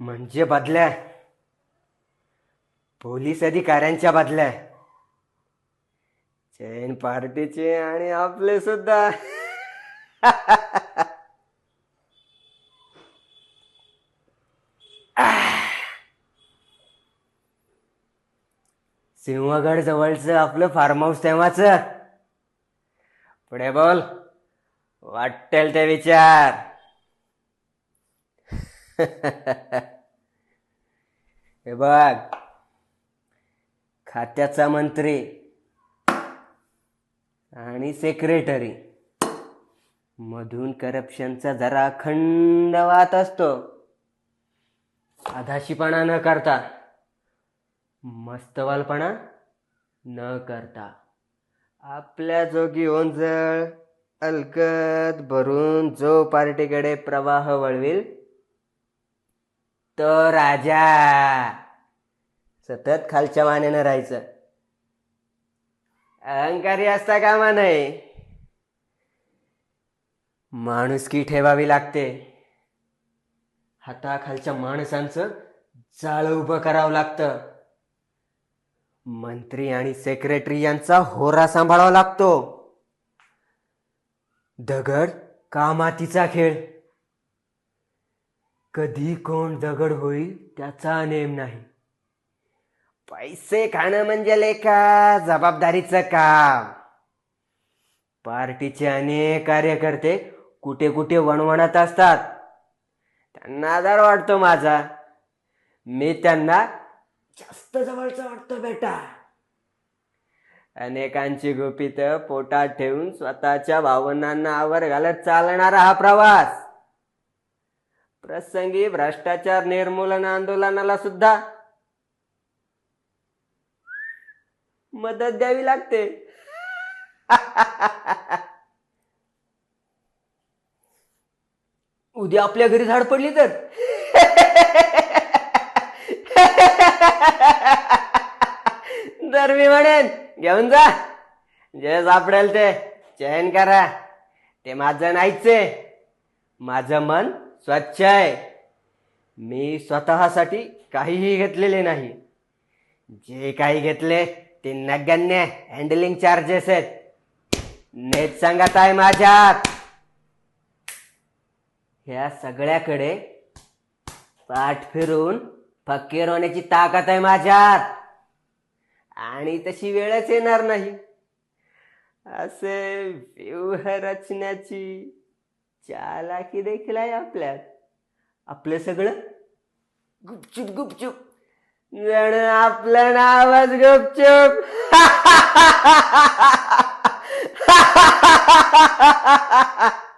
म्हणजे बदल्या. पोलीस अधिकाऱ्यांच्या बदल्या. चैन पार्टीचे आणि आपले सुद्धा. सिंहगड जवळचं आपलं फार्म हाऊस तेव्हाच. पुढे बोल. वाटेल ते विचार. हे बघ. खात्याचा मंत्री आणि सेक्रेटरी मधून करप्शनचा जरा अखंड वाहत असतो. आधाशीपणा न करता मस्तवालपणा न करता. आपल्या जोगी ओंजळ अलगद भरून जो पार्टीकडे प्रवाह वळविल तो राजा. सतत खालच्या मानेनं राहायचं. अहंकारी असता कामा नाही माणुसकी ठेवावी लागते. हाताखालच्या माणसांचं जाळ उभं करावं लागतं. मंत्री आणि सेक्रेटरी यांचा होरा सांभाळावा लागतो. दगड का मातीचा खेळ. कधी कोण दगड होईल त्याचा नेम नाही. पैसे खाणं म्हणजे लेखा जबाबदारीचं काम. पार्टीचे अनेक कार्यकर्ते कुठे कुठे वणवणत असतात. त्यांना आधार वाटतो माझा. मी त्यांना जास्त जवळचं वाटतो बेटा. अनेकांची गुपित पोटात ठेवून स्वतःच्या भावनांना आवर घालत चालणारा हा प्रवास. प्रसंगी भ्रष्टाचार निर्मूलन आंदोलनाला सुद्धा मदत द्यावी लागते. उद्या आपल्या घरी झाड पडली तर. तर मी म्हणेन घेऊन जा. जे सापडेल ते. चयन करा. ते माझं नाहीचे माझं मन स्वच्छ आहे. मी स्वतःसाठी काहीही घेतलेले नाही. जे काही घेतले ते नगण्य हँडलिंग चार्जेस आहेत. नेट सांगत आहे माझ्यात. ह्या सगळ्याकडे पाठ फिरून फकीर होण्याची ताकद आहे माझ्यात. आणि तशी वेळच येणार नाही. असे व्यूह रचण्याची चालाकी देखील आहे आपल्यात. आपलं सगळं? गुपचूप गुपचूप. जण आपलं नावच गुपचूप.